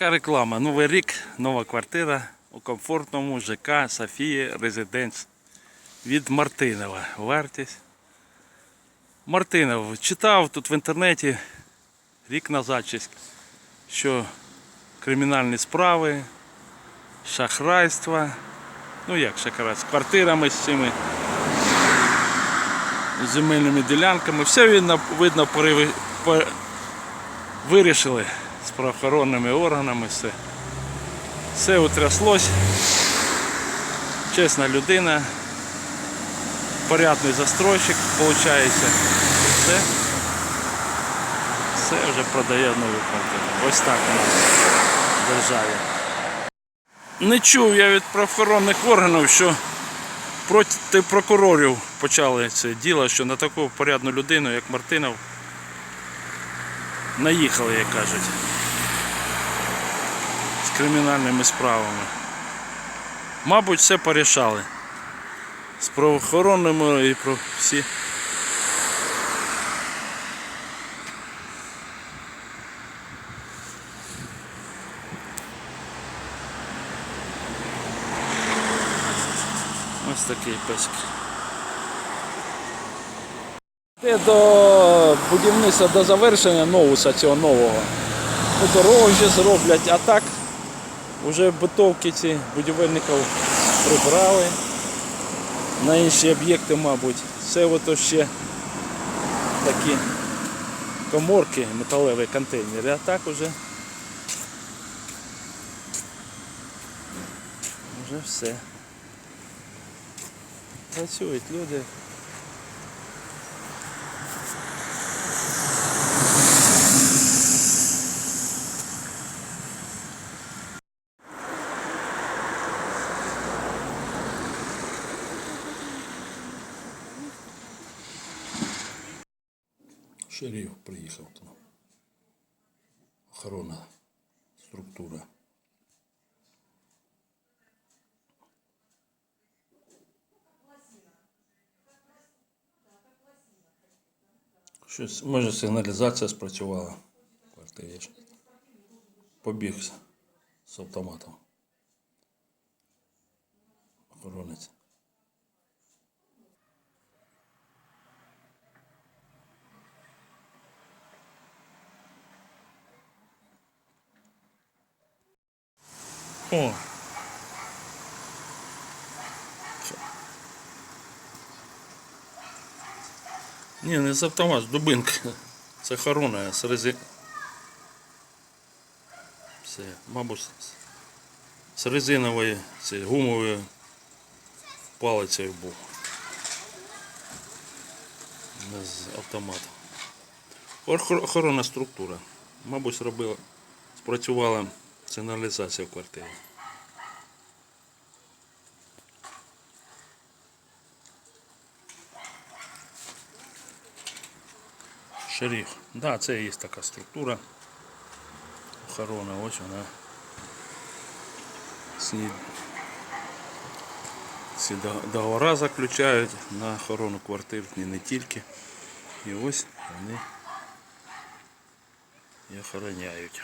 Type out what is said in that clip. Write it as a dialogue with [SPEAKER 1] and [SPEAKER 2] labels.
[SPEAKER 1] Така реклама. Новий рік, нова квартира у комфортному ЖК Софія Резиденс від Мартинова. Вартість. Мартинов читав тут в інтернеті рік назад, що кримінальні справи, шахрайства. Ну як шахрайство, з квартирами з цими земельними ділянками. Все видно, видно вирішили з правоохоронними органами все. Все утряслось. Чесна людина, порядний застройщик, виходить. Все. Все вже продає нову квартиру. Ось так у нас в державі. Не чув я від правоохоронних органів, що проти прокурорів почали це діло, що на таку порядну людину, як Мартинов, наїхали, як кажуть, з кримінальними справами. Мабуть, все порішали. З правоохоронними і про всі. Ось такий песик. Те до будівництва до завершення новуса цього нового. Ну, дорогу вже зроблять, а так вже битовки ці будівельників прибрали на інші об'єкти, мабуть. Це ото ще такі коморки, металеві контейнери, а так уже вже все. Працюють люди. Шериф приїхав там. Охорона, структура. Щось, може сигналізація спрацювала в квартирі. Побіг з автоматом. Охоронець. О. Ні, не з автомат, з дубинки. Це хорона з рези. Все, мабуть, з- резинової, це гумовою палицею був. Не з автомата. Охор- Охоронна структура. Мабуть, зробила, спрацювала сигналізація в квартирі. Шериф. Да, це є така структура. Охорона, ось вона. Ці, ці договори заключають на охорону квартир, і не тільки. І ось вони і охороняють.